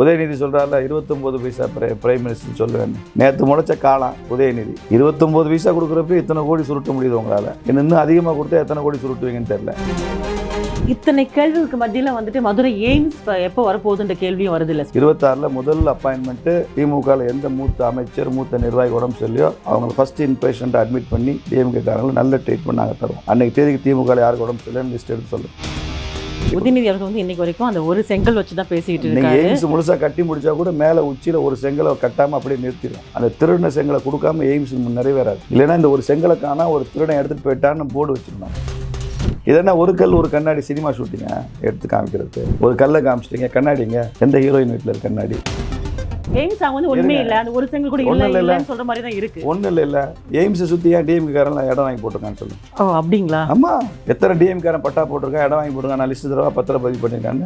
உதயநிதி சொல்றாருல இருபத்தொன்பது பைசா பிரை- prime minister சொல்லுவேன். நேற்று முளைச்ச காலம் உதயநிதி. இருபத்தொன்பது பைசா கொடுக்குறப்ப இத்தனை கோடி சுருட்ட முடியுது உங்களால. இன்னும் அதிகமாக கொடுத்தா எத்தனை கோடி சுருட்டுவீங்கன்னு தெரியல. இத்தனை கேள்விகளுக்கு மத்தியில வந்துட்டு மதுரை எய்ம்ஸ் எப்போ வரப்போகுதுன்ற கேள்வியும் வருது இல்ல இருபத்தாறில் முதல் அப்பாயின்மெண்ட்டு திமுகவில் எந்த மூத்த அமைச்சர் மூத்த நிர்வாகி உடம்பு சொல்லியோ அவங்களை ஃபர்ஸ்ட் இன்பேஷண்ட்டை அட்மிட் பண்ணி டிஎம்கே காரங்களை நல்ல ட்ரீட்மெண்ட் நாங்கள் தருவோம். அன்னைக்கு தேதிக்கு திமுக யாருக்கு உடம்பு சரியில்லைன்னு லிஸ்ட் எடுத்து சொல்லுங்க. உதயநிதி அவர்கள் வந்து இன்னைக்கு வரைக்கும் அந்த ஒரு செங்கல் வச்சு தான் நீங்கள் இருக்காரு. எய்ம்ஸ் முழுசாக கட்டி முடிச்சா கூட மேலே உச்சியில் ஒரு செங்கலை கட்டாமல் அப்படியே நிறுத்திடும் அந்த திருடின செங்கலை கொடுக்காம எய்ம்ஸ் நிறைவேறாது. இல்லைன்னா இந்த ஒரு செங்கலை காணா ஒரு திருடன் எடுத்துகிட்டு போயிட்டான்னு போர்டு வச்சிருந்தோம். இதென்ன ஒரு கல் ஒரு கண்ணாடி சினிமா ஷூட்டிங்க? எடுத்து காமிக்கிறது. ஒரு கல்லை காமிச்சிட்டீங்க கண்ணாடிங்க. எந்த ஹீரோயின் வீட்டில் இருக்க கண்ணாடி? எய்ம்ஸ் அவங்க வந்து உண்மை இல்ல. அந்த ஒரு செங்கல் கூட இல்ல ஒண்ணும் இல்ல. இல்லன்னு சொல்ற மாதிரி தான் இருக்கு. ஒன்றும் இல்லை. இல்லை எய்ம்ஸை சுற்றி ஏன் டிஎம்கே காரெல்லாம் இடம் வாங்கி போட்டிருக்கான்னு சொல்லுங்க ஓ அப்படிங்களா? ஆமாம் எத்தனை டிஎம்காரன் பட்டா போட்டிருக்கான் இடம் வாங்கி போட்டிருக்கான் நான் லிஸ்ட் தடவை பத்திரம் பதிவு பண்ணியிருக்காங்க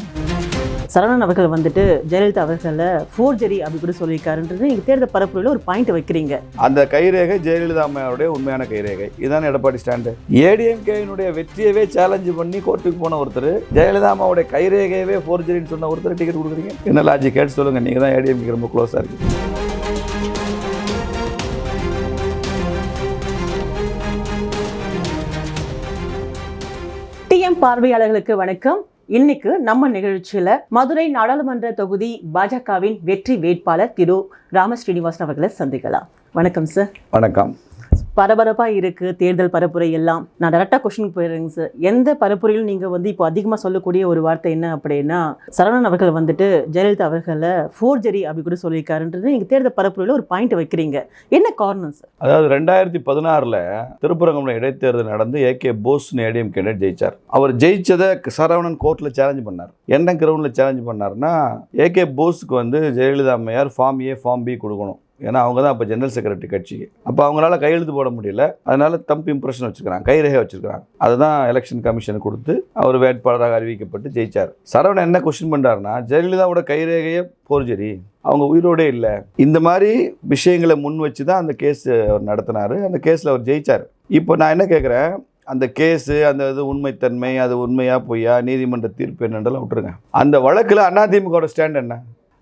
சரவணன் அவர்கள் வந்துட்டு ஜெயலலிதா அவர்களை ஃபோர்ஜரி அப்படி கூட சொல்லியிருக்காருன்றது நீங்க தேர்தல் பரப்புரையில ஒரு பாயிண்ட் வைக்கிறீங்க. அந்த கைரேகை ஜெயலலிதா அம்மையாருடைய உண்மையான கைரேகை. இதுதான் எடப்பாடி ஸ்டாண்டு ஏடிஎம்கேயினுடைய வெற்றியவே சேலஞ்சு பண்ணி கோர்ட்டுக்கு போன ஒருத்தர் ஜெயலலிதா அம்மாவுடைய கைரேகையவே ஃபோர்ஜரின்னு சொன்ன ஒருத்தர் டிக்கெட் கொடுக்குறீங்க? என்ன லாஜிக் கேட்டு சொல்லுங்க நீங்கள் தான் ஏடிஎம்கே ரொம்ப க்ளோஸாக டிஎம் பார்வையாளர்களுக்கு வணக்கம். இன்னைக்கு நம்ம நிகழ்ச்சியில மதுரை நாடாளுமன்ற தொகுதி பாஜகவின் வெற்றி வேட்பாளர் திரு ராம ஸ்ரீனிவாசன் அவர்களை சந்திக்கலாம். வணக்கம் சார் வணக்கம். பரபரப்பாக இருக்குது தேர்தல் பரப்புரை எல்லாம். நான் டேரெக்டாக கொஸ்டின் போயிடுறேங்க சார் எந்த பரப்புரையிலும் நீங்கள் வந்து இப்போ அதிகமாக சொல்லக்கூடிய ஒரு வார்த்தை என்ன அப்படின்னா சரவணன் அவர்கள் வந்துட்டு ஜெயலலிதா அவர்களை ஃபோர்ஜரி அப்படி கூட சொல்லியிருக்காருன்றது நீங்கள் தேர்தல் பரப்புரையில் ஒரு பாயிண்ட் வைக்கிறீங்க. என்ன காரணம் சார் அதாவது ரெண்டாயிரத்தி பதினாறில் திருப்பரங்குன்றம் இடைத்தேர்தல் நடந்து ஏகே போஸ்னு ஏடிஎம் கேண்டிடேட் ஜெயிச்சார். அவர் ஜெயிச்சதை சரவணன் கோர்ட்டில் சேலஞ்ச் பண்ணார். என்ன கிரவுண்டில் சேலஞ்ச் பண்ணார்னா ஏகே போஸுக்கு வந்து ஜெயலலிதா அம்மையார் ஃபார்ம் ஏ ஃபார்ம் பி கொடுக்கணும். ஏன்னா அவங்க தான் அப்போ ஜெனரல் செக்ரட்டரி கட்சிக்கு அப்போ அவங்களால கையெழுத்து போட முடியல. அதனால தம்ப் இம்ப்ரெஷன் வச்சுக்கிறாங்க. கைரேகை வச்சிருக்காங்க அதுதான் எலெக்ஷன் கமிஷனுக்கு கொடுத்து அவர் வேட்பாளராக அறிவிக்கப்பட்டு ஜெயிச்சார். சரவணன் என்ன கொஸ்டின் பண்ணுறாருன்னா ஜெயலலிதாவோட கைரேகையை போர்ஜரி. அவங்க உயிரோடே இல்லை. இந்த மாதிரி விஷயங்களை முன் வச்சு தான் அந்த கேஸ் அவர் நடத்தினார். அந்த கேஸில் அவர் ஜெயிச்சார். இப்போ நான் என்ன கேட்குறேன் அந்த கேஸு அந்த இது உண்மைத்தன்மை அது உண்மையாக பொய்யா? நீதிமன்ற தீர்ப்பு என்னன்றலாம் விட்டுருங்க. அந்த வழக்கில் அதிமுகவோட ஸ்டாண்ட் என்ன?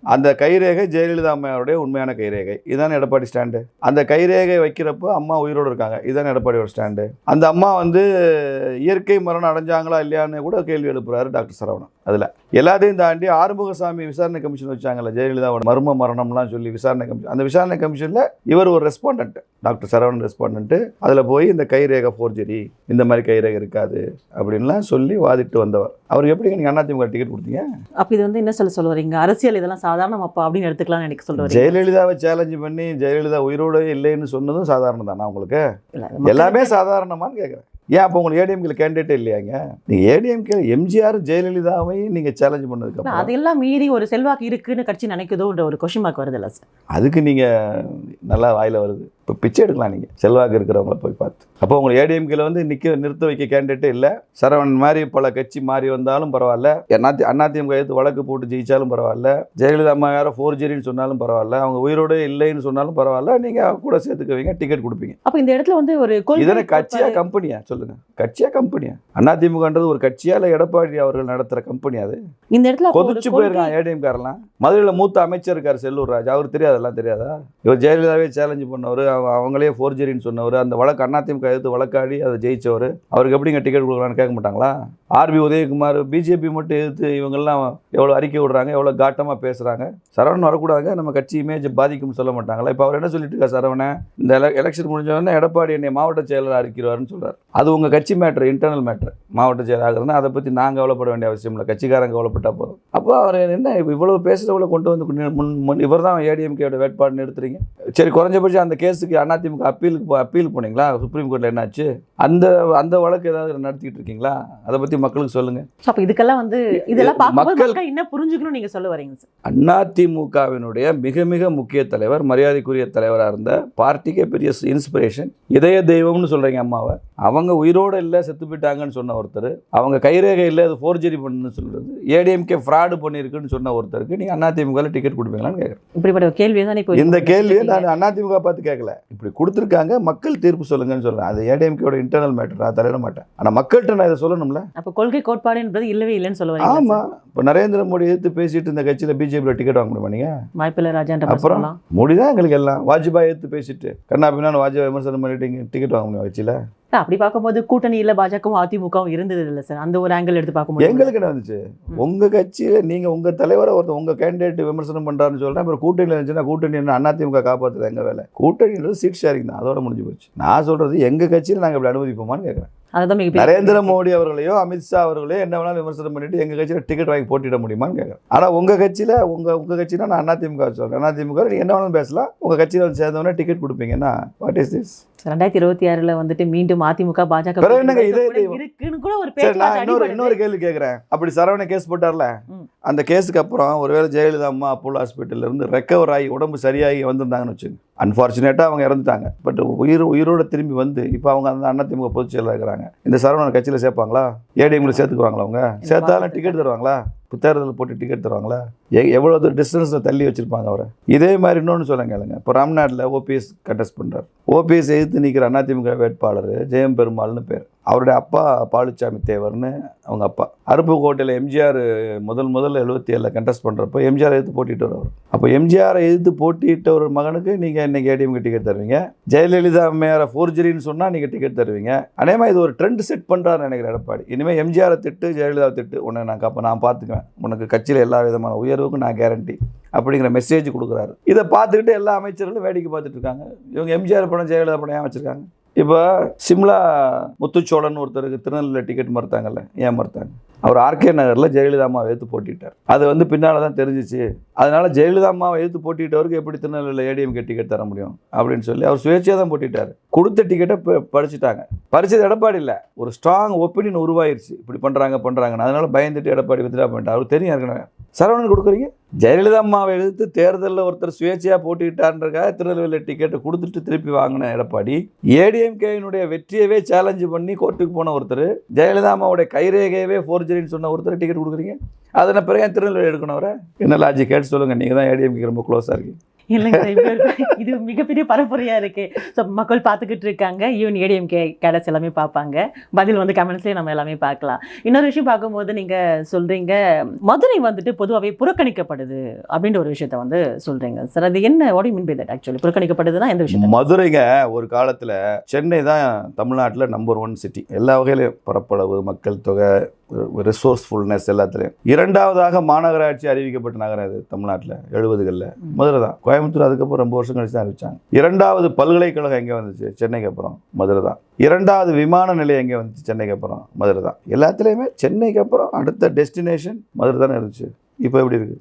அந்த கைரேகை ஜெயலலிதா அம்மையாருடைய உண்மையான கைரேகை. இதுதான் எடப்பாடி ஸ்டாண்டு? அந்த கைரேகை வைக்கிறப்போ அம்மா உயிரோடு இருக்காங்க. இதுதான் எடப்பாடியோட ஸ்டாண்டு? அந்த அம்மா வந்து இயற்கை மரணம் அடைஞ்சாங்களா இல்லையான்னு கூட கேள்வி எழுப்புறாரு டாக்டர் சரவணன் அதில். எல்லாத்தையும் தாண்டி ஆறுமுகசாமி விசாரணை கமிஷன் வச்சாங்கல்ல ஜெயலலிதாவோட மர்ம மரணம்லாம் சொல்லி விசாரணை கமிஷன். அந்த விசாரணை கமிஷனில் இவர் ஒரு ரெஸ்பாண்டன்ட் டாக்டர் சரவணன் ரெஸ்பாண்டன்ட்டு அதில் போய் இந்த கைரேகை ஃபோர்ஜரி இந்த மாதிரி கைரேகை இருக்காது அப்படின்லாம் சொல்லி வாதிட்டு வந்தவர். அவர் எப்படி நீங்கள் அதிமுக டிக்கெட் கொடுத்தீங்க? அப்போ இது வந்து என்ன சொல்ல சொல்ல வரீங்க? அரசியல் இதெல்லாம் சாதாரணம் அப்பா அப்படின்னு எடுத்துக்கலாம்னு எனக்கு சொல்ல வரீங்க. ஜெயலலிதாவை சேலஞ்சு பண்ணி ஜெயலலிதா உயிரோடு இல்லைன்னு சொன்னதும் சாதாரணம் தானா உங்களுக்கு எல்லாமே சாதாரணமான்னு கேட்குறேன் ஏன் அப்போ உங்களுக்கு ஏடிஎம்கேல கேண்டிடேட்டே இல்லையாங்க? நீங்கள் ஏடிஎம்கே எம்ஜிஆர் ஜெயலலிதாவையும் நீங்கள் சேலஞ்ச் பண்ணதுக்கு அதையெல்லாம் மீறி ஒரு செல்வாக்கு இருக்குன்னு கட்சி நினைக்குதோன்ற ஒரு கொஷின் மார்க் வருது இல்ல சார் அதுக்கு நீங்கள் நல்லா வாயில் வருது. இப்போ பிச்சை எடுக்கலாம் நீங்கள் செல்வாக்கு இருக்கிறவங்கள போய் பார்த்து. அப்போ உங்களுக்கு ஏடிஎம்கேல வந்து நிற்க நிறுத்த வைக்க கேண்டிடேட்டே இல்லை. சரவணன் மாதிரி பல கட்சி மாறி வந்தாலும் பரவாயில்ல. அதிமுக எடுத்து வழக்கு போட்டு ஜெயிச்சாலும் பரவாயில்ல. ஜெயலலிதா அம்மா யாரோ ஃபோர்ஜரின்னு சொன்னாலும் பரவாயில்ல. அவங்க உயிரோடு இல்லைன்னு சொன்னாலும் பரவாயில்ல. நீங்கள் கூட சேர்த்துக்குவீங்க டிக்கெட் கொடுப்பீங்க. அப்ப இந்த இடத்துல வந்து ஒரு இதனை கட்சியா கம்பெனியா? சொல்லுங்க. கட்சியா கம்பெனியா? அதிமுகன்றது ஒரு கட்சியா இல்ல எடப்பாடி அவர்கள் நடத்துற கம்பெனி அது? இந்த இடத்துல கொதிச்சு போயிருக்கான் ஏடிஎம் காரெல்லாம் மதுரையில மூத்த அமைச்சர் இருக்காரு செல்லூர் ராஜ். அவர் தெரியாதெல்லாம் தெரியாதா? இவர் ஜெயலலிதாவே சேலஞ்சு பண்ணவர். அவங்களே ஃபோர்ஜரின்னு சொன்னவர் அந்த வழக்கு அதிமுக எதிர்த்து வழக்காடி அதை ஜெயிச்சவர். அவருக்கு எப்படிங்க டிக்கெட் கொடுக்கலான்னு கேட்க மாட்டாங்களா? ஆர்பி உதயகுமார் பிஜேபி மட்டும் எதிர்த்து இவங்கெல்லாம் எவ்வளோ அறிக்கை விடுறாங்க எவ்வளோ காட்டமாக பேசுகிறாங்க சரவணன் வரக்கூடாதுங்க நம்ம கட்சி இமேஜ் பாதிக்கும்னு சொல்ல மாட்டாங்களா? இப்போ அவர் என்ன சொல்லிட்டு இருக்கா சரவணன்? இந்த எலெக்ஷன் முடிஞ்சவொடனே எடப்பாடி என்னை மாவட்ட செயலராக அறிக்கிறாருன்னு சொல்கிறார் அது உங்கள் கட்சி மேட்ரு இன்டர்னல் மேட்ரு மாவட்ட செயலர் அதை பற்றி நாங்கள் கவலைப்பட வேண்டிய அவசியம் இல்லை. கட்சிக்காரங்க கவலைப்பட்டால் போதும். அப்போ அவர் என்ன இவ்வளோ பேசுகிறவங்கள கொண்டு வந்து முன் முன் இவர் தான் ஏடிஎம்கேயோட வேட்பாடுன்னு எடுத்துறீங்க? சரி குறைஞ்சபட்சம் அந்த கேஸுக்கு அதிமுக அப்பீலுக்கு அப்பீல் போனீங்களா? சுப்ரீம் கோர்ட்டில் என்னாச்சு? அந்த அந்த வழக்கு ஏதாவது நடத்திக்கிட்டு இருக்கீங்களா? அதை பற்றி மக்களுக்கு சொல்லுங்கள் அப்ப இதுக்கெல்லாம் வந்து இதெல்லாம் மக்கள்- என்ன புரிஞ்சுக்கணும் நீங்க சொல்ல வரீங்க சார் அதிமுகவினுடைய மிக மிக முக்கிய தலைவர் மரியாதைக்குரிய தலைவராக இருந்த பார்ட்டிக்கே பெரிய இன்ஸ்பிரேஷன் இதய தெய்வம்னு சொல்கிறீங்க அம்மாவை. அவங்க உயிரோடு இல்லை செத்து போயிட்டாங்கன்னு சொன்ன ஒருத்தர். அவங்க கைரேகை இல்லை அது ஃபோர்ஜரி பண்ணுன்னு சொல்கிறது ஏடிஎம்கே ஃப்ராடு பண்ணியிருக்குன்னு சொன்ன ஒருத்தருக்கு நீங்கள் அதிமுகவில் டிக்கெட் கொடுப்பீங்களான்னு கேட்குறேன் இப்படிப்பட்ட கேள்வியை தான் இப்போ இந்த கேள்வியை நான் அதிமுக பார்த்து கேட்கல கேட்கல இப்படி கொடுத்துருக்காங்க மக்கள் தீர்ப்பு சொல்லுங்கன்னு சொல்றேன். அது ஏடிஎம்கேயோட இன்டர்னல் மேட்டர் நான் தலையிட மாட்டேன். ஆனா மக்கள்கிட்ட நான் இதை சொல்லணும்ல. அப்ப கொள்கை கோட்பாடு என்பது இல்லவே இல்லைன்னு சொல்ல வரீங்க ஆமா. இப்போ நரேந்திர மோடி எதிர்த்து பேசிட்டு இந்த கட்சியில பிஜேபியில் டிக்கெட் வாங்க முடியுமா நீங்க? வாய்ப்பில்லை ராஜான்ற அப்புறம்? மோடி தான் எங்களுக்கு எல்லாம். வாஜ்பாய் எடுத்து பேசிட்டு. கண்ணா பின்னான்னு வாஜ்பாய் விமர்சனம் பண்ணிட்டு டிக்கெட் வாங்க முடியும் கட்சியில? அப்படி பார்க்கும்போது கூட்டணியில பாஜகவும் அதிமுகவும் இருந்தது இல்ல சார். அந்த ஒரு ஆங்கிள் எடுத்து பார்க்கும்போது. எங்களுக்கு என்ன வந்துச்சு? ம். உங்க கட்சியில நீங்க உங்க தலைவரை ஒருத்தர் உங்க கேண்டிடேட் விமர்சனம் பண்றாருன்னு சொல்றேன். அப்புறம் கூட்டணியில் இருந்துச்சுன்னா கூட்டணி என்ன அதிமுக காப்பாற்றுறது எங்க வேலை? கூட்டணின்றது சீட் ஷேரிங் தான். அதோட முடிஞ்சு போச்சு. நான் சொல்றது எங்க கட்சியில நாங்க இப்படி அனுமதிப்போமான்னு கேட்கறேன் அதுதான் மிகப்பெரிய நரேந்திர மோடி அவர்களையோ அமித்ஷா அவர்களையோ என்ன வேணாலும் விமர்சனம் பண்ணிட்டு எங்க கட்சியில டிக்கெட் வாங்கி போட்டிட முடியுமான்னு கேட்கறேன் ஆனா உங்க கட்சியில உங்க உங்க கட்சினா நான் அதிமுக சொல்றேன். அதிமுக நீங்க என்ன வேணாலும் பேசலாம். உங்க கட்சியில வந்து சேர்ந்தவொடனே டிக்கெட் கொடுப்பீங்கன்னா வாட் இஸ் திஸ் ரெண்டாயிரத்தி இருபத்தி ஆறுல வந்துட்டு மீண்டும் அதிமுக பாஜக? இருக்குன்னு கூட ஒரு இன்னொரு இன்னொரு கேள்வி கேட்குறேன் அப்படி சரவண கேஸ் போட்டார்ல. அந்த கேஸுக்கு அப்புறம் ஒருவேளை ஜெயலலிதா அம்மா அப்போலோ ஹாஸ்பிட்டல்ல இருந்து ரெக்கவர் ஆகி உடம்பு சரியாகி வந்திருந்தாங்கன்னு வச்சுங்க அன்ஃபார்ச்சுனேட்டாக அவங்க இறந்துட்டாங்க. பட் உயிர் உயிரோட திரும்பி வந்து இப்போ அவங்க அந்த அதிமுக பொதுச் செயலாளர் இருக்கிறாங்க. இந்த சரவணன் கட்சியில் சேர்ப்பாங்களா? ஏடிஎம்ல சேர்த்துக்குவாங்களா அவங்க? சேர்த்தாலும் டிக்கெட் தருவாங்களா? இப்போ போட்டு டிக்கெட் தருவாங்களா? எ எவ்வளோ டிஸ்டன்ஸில் தள்ளி வச்சுருப்பாங்க அவரை? இதே மாதிரி இன்னொன்று சொல்லுங்க கேளுங்க இப்போ ராம்நாட்டில் ஓபிஎஸ் கண்டெஸ்ட் பண்ணுறார் ஓபிஎஸ் எதிர்த்து நிற்கிற அதிமுக வேட்பாளர் ஜெயம் பெருமாள்னு பேர். அவருடைய அப்பா பாலுச்சாமி தேவர்னு அவங்க அப்பா. அருப்புக்கோட்டையில் எம்ஜிஆர் முதல் முதல்ல எழுபத்தி ஏழில் கண்டெஸ்ட் பண்ணுறப்போ எம்ஜிஆர் எதிர்த்து போட்டிட்டு அவர் அப்போ எம்ஜிஆரை எதிர்த்து போட்டியிட்ட ஒரு மகனுக்கு நீங்கள் இன்றைக்கி ஏடிஎம்க்கு டிக்கெட் தருவீங்க. ஜெயலலிதா அம்மையாரை ஃபோர்ஜரின்னு சொன்னால் நீங்கள் டிக்கெட் தருவீங்க. அதேமாதிரி இது ஒரு ட்ரெண்ட் செட் பண்ணுறாரு நினைக்கிறேன் எடப்பாடி. இனிமேல் எம்ஜிஆரை திட்டு ஜெயலலிதா திட்டு உன்னை நான் அப்போ நான் பார்த்துக்குவேன் உனக்கு கட்சியில் எல்லா விதமான உயர்வுக்கும் நான் கேரண்டி அப்படிங்கிற மெசேஜ் கொடுக்குறாரு. இதை பார்த்துக்கிட்டு எல்லா அமைச்சர்களும் வேடிக்கை பார்த்துட்டு இருக்காங்க. இவங்க எம்ஜிஆர் படம் ஜெயலலிதா படம் ஏன் வச்சுருக்காங்க? இப்போ சிம்லா முத்துச்சோழன் ஒருத்தருக்கு திருநெல்வேலியில் டிக்கெட் மறுத்தாங்கல்ல ஏன் மறுத்தாங்க அவர் ஆர்கே நகரில் ஜெயலலிதா அம்மாவை எடுத்து போட்டிட்டார். அது வந்து பின்னால் தான் தெரிஞ்சிச்சு. அதனால் ஜெயலலிதா அம்மாவை எடுத்து போட்டிட்டவருக்கு எப்படி திருநெல்வேலியில் ஏடிஎம்கே டிக்கெட் தர முடியும் அப்படின்னு சொல்லி அவர் சுயேட்சையாக தான் போட்டிட்டார். கொடுத்த டிக்கெட்டை படிச்சுட்டாங்க படித்தது எடப்பாடி இல்லை. ஒரு ஸ்ட்ராங் ஒப்பீனியன் உருவாயிருச்சு. இப்படி பண்ணுறாங்க பண்ணுறாங்கன்னு அதனால் பயந்துட்டு எடப்பாடி வித்ரா பண்ணிட்டார். அவருக்கு தெரியும் ஏற்கனவே. சரவணன் கொடுக்குறீங்க? ஜெயலலிதா அம்மாவை எதிர்த்து தேர்தலில் ஒருத்தர் சுயேட்சையாக போட்டிட்டான்றக்காக திருநெல்வேலி டிக்கெட்டை கொடுத்துட்டு திருப்பி வாங்கின எடப்பாடி. ஏடிஎம்கேயினுடைய வெற்றியவே சேலஞ்சு பண்ணி கோர்ட்டுக்கு போன ஒருத்தர். ஜெயலலிதா அம்மாவுடைய கைரேகையவே ஃபோர்ஜரின்னு சொன்ன ஒருத்தர் டிக்கெட் கொடுக்குறீங்க? அதனை பிறகு திருநெல்வேலி எடுக்கணும் அவரை? என்ன லாஜிக் கேட்டு சொல்லுங்கள் நீங்கள் தான் ஏடிஎம்கே ரொம்ப க்ளோஸாக இருக்கீங்க. இல்லைங்க சார் இது மிகப்பெரிய பரப்புரையா இருக்கு. ஸோ மக்கள் பார்த்துக்கிட்டு இருக்காங்க. ஈவன் ஏடிஎம்கே கேடஸ் எல்லாமே பார்ப்பாங்க. பதில் வந்து கமெண்ட்ஸ்லேயே நம்ம எல்லாமே பார்க்கலாம். இன்னொரு விஷயம் பார்க்கும்போது நீங்கள் சொல்கிறீங்க மதுரை வந்துட்டு பொதுவாகவே புறக்கணிக்கப்படுது அப்படின்ற ஒரு விஷயத்த வந்து சொல்கிறீங்க சார் அது என்ன what mean by that actually புறக்கணிக்கப்படுதுன்னா எந்த விஷயத்த? மதுரைங்க ஒரு காலத்தில் சென்னை தான் தமிழ்நாட்டில் நம்பர் ஒன் சிட்டி எல்லா வகையிலையும் பரப்பளவு மக்கள் தொகை ரிசோர்ஸ்ஃபுல்னஸ் எல்லாத்துலேயும். இரண்டாவதாக மாநகராட்சி அறிவிக்கப்பட்ட நகரம் இது தமிழ்நாட்டில். எழுபதுகளில். மதுரை தான் கோயம்புத்தூர் அதுக்கப்புறம் ரொம்ப வருஷம் கழிச்சு தான் அறிவிச்சாங்க. இரண்டாவது பல்கலைக்கழகம் எங்கே வந்துச்சு? சென்னைக்கு அப்புறம் மதுரை தான் இரண்டாவது விமான நிலையம் எங்கே வந்துச்சு? சென்னைக்கு அப்புறம் மதுரை தான் எல்லாத்துலேயுமே சென்னைக்கு அப்புறம் அடுத்த டெஸ்டினேஷன் மதுரை தானே இருந்துச்சு. இப்போ எப்படி இருக்கு?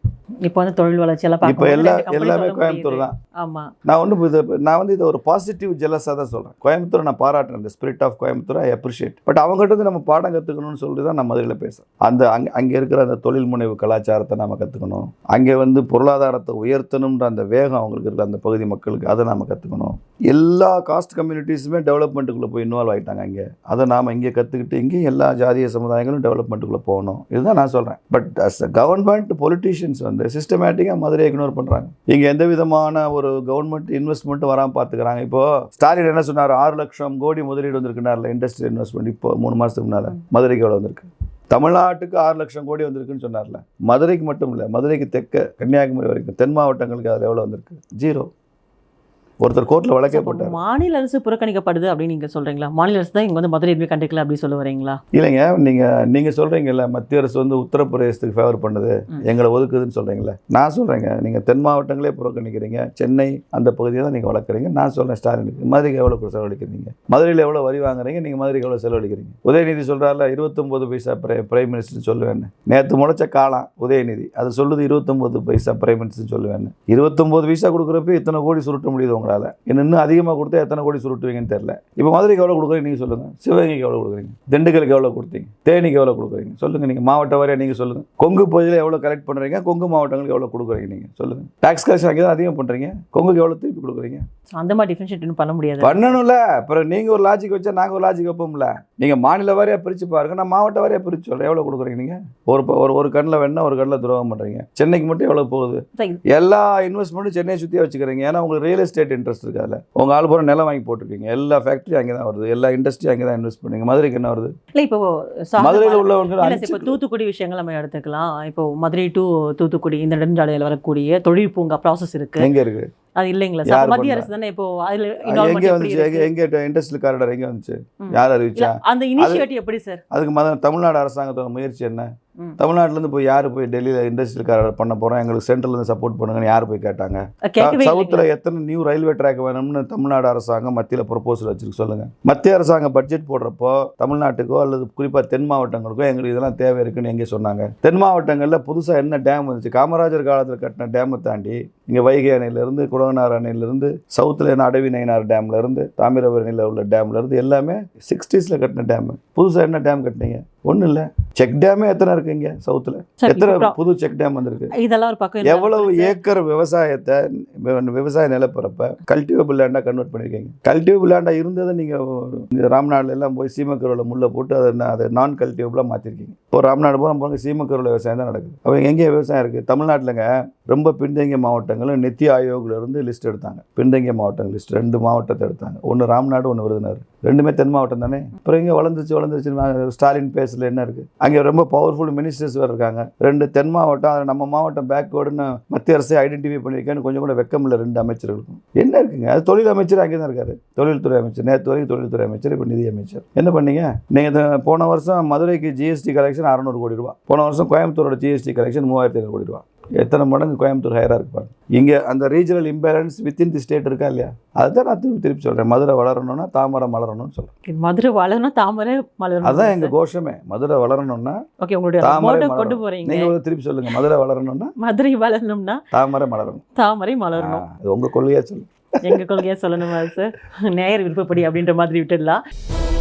இப்போ வந்து தொழில் வளர்ச்சி எல்லாம் இப்போ எல்லா எல்லாமே கோயம்புத்தூர். தான். ஆமா. நான் ஒன்றும் இது நான் வந்து இதை ஒரு பாசிட்டிவ் ஜெலஸாக தான் சொல்கிறேன் கோயம்புத்தூரை நான் பாராட்டுறேன். இந்த spirit of Coimbatore I appreciate but அவங்ககிட்ட நம்ம பாடம் கற்றுக்கணும்னு சொல்லி தான் நான் மதுரையில் பேசுகிறேன் அந்த அங்கே அங்கே இருக்கிற அந்த தொழில் முனைவு கலாச்சாரத்தை நம்ம கற்றுக்கணும் அங்கே வந்து பொருளாதாரத்தை உயர்த்தணுன்ற அந்த வேகம் அவங்களுக்கு இருக்கிற அந்த பகுதி மக்களுக்கு அதை நாம் கற்றுக்கணும் எல்லா காஸ்ட் கம்யூனிட்டிஸுமே டெவலப்மெண்ட்டுக்குள்ளே போய் இன்வால்வ் ஆகிட்டாங்க அங்கே அதை நாம் இங்கே கற்றுக்கிட்டு இங்கேயும் எல்லா ஜாதிய சமுதாயங்களும் டெவலப்மெண்ட்டுக்குள்ளே போகணும். இதுதான் நான் சொல்கிறேன் but as a government politicians வந்து சிஸ்டமேட்டிக்காக மதுரையை இக்னோர் பண்ணுறாங்க இங்கே எந்த விதமான ஒரு கவர்மெண்ட் இன்வெஸ்ட்மெண்ட் வராமல் பார்த்துக்கிறாங்க இப்போ ஸ்டாலின் என்ன சொன்னார்? ஆறு லட்சம் கோடி முதலீடு வந்திருக்கிறார்ல இண்டஸ்ட்ரியல் இன்வெஸ்ட்மெண்ட் இப்போ மூணு மாதத்துக்கு முன்னால். மதுரைக்கு எவ்வளோ வந்திருக்கு? தமிழ்நாட்டுக்கு ஆறு லட்சம் கோடி வந்திருக்குன்னு சொன்னார்ல. மதுரைக்கு மட்டும் இல்லை மதுரைக்கு தெற்க கன்னியாகுமரி வரைக்கும் தென் மாவட்டங்களுக்கு அதில் எவ்வளோ வந்திருக்கு? ஜீரோ ஒருத்தர் கோர்ட்டில் வழக்கே போட்டார். மாநில அரசு புறக்கணிக்கப்படுது அப்படின்னு நீங்க சொல்றீங்களா? மாநில அரசு தான் இங்க வந்து மதுரை எதுவுமே கண்டுக்கல அப்படி சொல்ல வரீங்களா? இல்லைங்க நீங்கள் நீங்கள் சொல்கிறீங்கல்ல மத்திய அரசு வந்து உத்தரப்பிரதேசத்துக்கு ஃபேவர் பண்ணுது. எங்களை ஒதுக்குதுன்னு சொல்கிறீங்களே நான் சொல்கிறேங்க நீங்கள் தென் மாவட்டங்களே புறக்கணிக்கிறீங்க சென்னை அந்த பகுதியை தான் நீங்கள் வளர்க்குறீங்க நான் சொல்கிறேன் ஸ்டாலினுக்கு. மதுரைக்கு எவ்வளோ செலவழிக்கிறீங்க? மதுரையில் எவ்வளோ வரி வாங்குறீங்க நீங்கள் மதுரைக்கு எவ்வளோ செலவழிக்கிறீங்க? உதயநிதி சொல்கிறாருல இருபத்தொம்போது பைசா பிரை பிரைம் மினிஸ்டர் சொல்லுவேன்னு. நேற்று முளைச்ச காலம் உதயநிதி. அது சொல்லுது இருபத்தொம்போது பைசா பிரைம் மினிஸ்டர் சொல்லுவேன்னு. இருபத்தொம்போது பைசா கொடுக்குறப்ப இத்தனை கோடி சுருட்ட முடியுது உங்களால். இன்னும் அதிகமாக கொடுத்தா எத்தனை கோடி சுருட்டுவீங்கன்னு தெரில இப்போ மதுரைக்கு எவ்வளோ கொடுக்குறீங்க? நீங்கள் சொல்லுங்கள் சிவகங்கைக்கு எவ்வளோ கொடுக்குறீங்க? திண்டுக்கலுக்கு எவ்வளோ கொடுத்தீங்க? தேனிக்கு எவ்வளோ கொடுக்குறீங்க? சொல்லுங்கள் நீங்கள் மாவட்ட வாரியாக நீங்கள் சொல்லுங்கள் கொங்கு பகுதியில் எவ்வளோ கலெக்ட் பண்ணுறீங்க கொங்கு மாவட்டங்களுக்கு எவ்வளோ கொடுக்குறீங்க நீங்கள் சொல்லுங்கள் டேக்ஸ் கலெக்ஷன் அங்கே தான் அதிகம் பண்ணுறீங்க கொங்குக்கு எவ்வளோ திருப்பி கொடுக்குறீங்க? அந்த மாதிரி டிஃபரன்ஷியேட் பண்ண முடியாது. பண்ணணும்ல. அப்புறம் நீங்கள் ஒரு லாஜிக் வச்சா நாங்கள் ஒரு லாஜிக் வைப்போம்ல. நீங்கள் மாநில வாரியாக பிரித்து பாருங்க. நான் மாவட்ட வாரியாக பிரித்து சொல்கிறேன் எவ்வளோ கொடுக்குறீங்க நீங்கள் ஒரு ஒரு ஒரு கண்ணில் வேணா ஒரு கண்ணில் துரோகம் பண்ணுறீங்க சென்னைக்கு மட்டும் எவ்வளோ போகுது. எல்லா இன்வெஸ்ட்மெண்ட்டும் சென்னையை சுற்றியே வச்சுக்கிறீங்க. ஏன்னா உங்களுக்கு ரியல் எஸ்டேட் இன்ட்ரெஸ்ட் இருக்கு அதில். உங்கள் ஆள் பூரா நிலம் வாங்கி போட்டிருக்கீங்க. எல்லா ஃபேக்ட்ரியும் அங்கே தான் வருது. எல்லா இண்டஸ்ட்ரியும் அங்கே தான் இன்வெஸ்ட் பண்ணுங்க மதுரைக்கு என்ன வருது? இல்ல இப்போ மதுரையில் உள்ளவங்க இப்போ தூத்துக்குடி விஷயங்கள் நம்ம எடுத்துக்கலாம். இப்போ மதுரை டு தூத்துக்குடி இந்த நெடுஞ்சாலையில் வரக்கூடிய தொழில் பூங்கா ப்ராசஸ் இருக்கு. எங்கே இருக்கு? அது இல்லைங்களா? சார் மத்திய? அரசு தானே இப்போ அதுல எங்கே வந்துச்சு? எங்கே இண்டஸ்ட்ரியல் காரிடார் எங்கே வந்துச்சு. யார் அறிவிச்சா? அந்த இனிஷியேட்டிவ் எப்படி சார் அதுக்கு மத தமிழ்நாடு அரசாங்கத்தோட முயற்சி என்ன? ம். தமிழ்நாட்டிலேருந்து போய் யார் போய் டெல்லியில் இண்டஸ்ட்ரியல் காரிடார் பண்ண போகிறோம் எங்களுக்கு சென்ட்ரல்லேருந்து சப்போர்ட் பண்ணுங்கன்னு யார் போய் கேட்டாங்க? சவுத்தில்? எத்தனை நியூ ரயில்வே ட்ராக் வேணும்னு தமிழ்நாடு அரசாங்கம் மத்தியில் ப்ரொபோசல் வச்சிருக்கு சொல்லுங்க. மத்திய அரசாங்கம் பட்ஜெட் போடுறப்போ தமிழ்நாட்டுக்கோ அல்லது குறிப்பாக தென் மாவட்டங்களுக்கோ எங்களுக்கு இதெல்லாம் தேவை இருக்குன்னு எங்கே சொன்னாங்க? தென் மாவட்டங்களில் புதுசாக என்ன டேம் வந்துச்சு? காமராஜர் காலத்தில் கட்டின டேமை தாண்டி இங்கே வைகை அணையிலேருந்து குடவனார் அணையிலேருந்து சவுத்தில் அடவி நயினார் டேம்ல இருந்து தாமிரபரணியில் உள்ள டேம்ல இருந்து எல்லாமே சிக்ஸ்டீஸில் கட்டின டேம் புதுசாக என்ன டேம் கட்டினீங்க? ஒன்றும் இல்லை. செக் டேமே எத்தனை இருக்குங்க சவுத்தில்? எத்தனை புது செக் டேம் வந்திருக்கு? இதெல்லாம் ஒரு பக்கம் எவ்வளவு ஏக்கர் விவசாயத்தை விவசாய நிலப்பரப்ப கல்டிவேபிள் லேண்டாக கன்வெர்ட் பண்ணியிருக்கீங்க கல்டிவேபிள் லேண்டாக இருந்ததை நீங்கள் ராம்நாடுல எல்லாம் போய் சீமக்கருவில் முள்ள போட்டு அதை அதை நான் கல்டிவேபிளாக மாற்றிருக்கீங்க இப்போ ராம்நாடு போகிற போகிறாங்க சீமக்கருவில் விவசாயம் தான் நடக்குது. அப்போ எங்கே விவசாயம் இருக்குது. தமிழ்நாட்டிலங்க ரொம்ப பின்தங்கிய மாவட்டங்களும் நித்தி ஆயோக்லேருந்து லிஸ்ட் எடுத்தாங்க. பின்தங்கிய மாவட்டங்கள் லிஸ்ட் ரெண்டு மாவட்டத்தை எடுத்தாங்க. ஒன்று ராம்நாடு ஒன்று விருதுநகர். ரெண்டுமே தென் மாவட்டம் தானே? அப்புறம் இங்கே வளர்ந்துச்சு வளர்ந்துருச்சு ஸ்டாலின் பேஸில் என்ன இருக்குது அங்கே ரொம்ப பவர்ஃபுல் மினிஸ்டர்ஸ் வேறு இருக்காங்க. ரெண்டு தென் மாவட்டம் அதில் நம்ம மாவட்டம் பேக்வேர்டுன்னு மத்திய அரசு ஐடென்டிஃபை பண்ணியிருக்கேன்னு கொஞ்சம் கூட வெக்கம் இல்லை ரெண்டு அமைச்சர்களுக்கும். என்ன இருக்குங்க? அது தொழில் அமைச்சர் அங்கே தான் இருக்காரு. தொழில்துறை அமைச்சர். நேற்று வரைக்கும் தொழில்துறை அமைச்சர் இப்போ நிதி அமைச்சர். என்ன பண்ணீங்க? நீங்கள் போன வருஷம் மதுரைக்கு ஜிஎஸ்டி கலெக்ஷன் அறநூறு கோடி ரூபா. போன வருஷம் கோயம்புத்தூரோட ஜிஎஸ்டி கலெக்ஷன் மூவாயிரத்தி ஐநூறு கோடி ரூபா. எத்தனை மடங்கு கோயம்புத்தூர் ஹையராக இருப்பாங்க இங்கே அந்த regional imbalance within the state இருக்கா இல்லையா? அதுதான் நான் திருப்பி திருப்பி சொல்கிறேன் மதுரை வளரணும்னா தாமரை மலரணும்னு சொல்கிறேன் மதுரை வளரணும் தாமரை மலரணும் அதுதான் எங்கள் கோஷமே. மதுரை வளரணும்னா ஓகே உங்களுடைய தாமரை. கொண்டு போறீங்க. நீங்கள் திருப்பி சொல்லுங்கள் மதுரை வளரணும்னா மதுரை வளரணும்னா தாமரை மலரணும். தாமரை மலரணும். அது உங்கள் கொள்கையாக சொல்லு. எங்க கொள்கையா சொல்லணுமா சார் நேயர் விருப்பப்படி அப்படின்ற மாதிரி விட்டுடலாம்.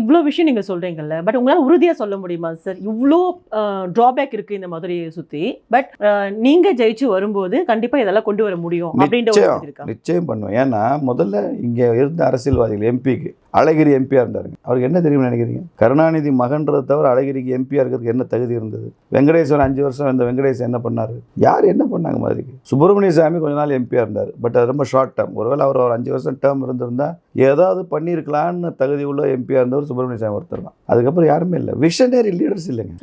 இவ்வளோ விஷயம் நீங்கள் சொல்கிறீங்கல்ல பட் உங்களால் உறுதியாக சொல்ல முடியுமா சார் இவ்வளோ ட்ராபேக் இருக்குது இந்த மதுரையை சுற்றி பட் நீங்கள் ஜெயிச்சு வரும்போது கண்டிப்பாக இதெல்லாம் கொண்டு வர முடியும் அப்படின்ற ஒரு நிச்சயம் பண்ணுவேன். ஏன்னா முதல்ல இங்கே இருந்த அரசியல்வாதிகள் எம்பிக்கு அழகிரி எம்பியாக இருந்தாருங்க. அவருக்கு என்ன தெரியும்னு நினைக்கிறீங்க? கருணாநிதி மகன்றதை தவிர அழகிரிக்கு எம்பியாக இருக்கிறதுக்கு என்ன தகுதி இருந்தது? வெங்கடேஸ்வரன் அஞ்சு வருஷம் இந்த வெங்கடேசன் என்ன பண்ணார்? யார் என்ன பண்ணாங்க மாதிரிக்கு? சுப்பிரமணிய சாமி கொஞ்ச நாள் எம்பியாக இருந்தார் பட் அது ரொம்ப ஷார்ட் டேர்ம் ஒருவேளை அவர் ஒரு அஞ்சு வருஷம் டேர்ம் இருந்திருந்தா ஏதாவது பண்ணியிருக்கலான்னு தகுதி உள்ள எம்பியாக இருந்தவர் சுப்பிரமணிய சாமி ஒருத்தர் தான். அதுக்கப்புறம் யாருமே இல்லை. விஷனரி லீடர்ஸ் இல்லைங்க.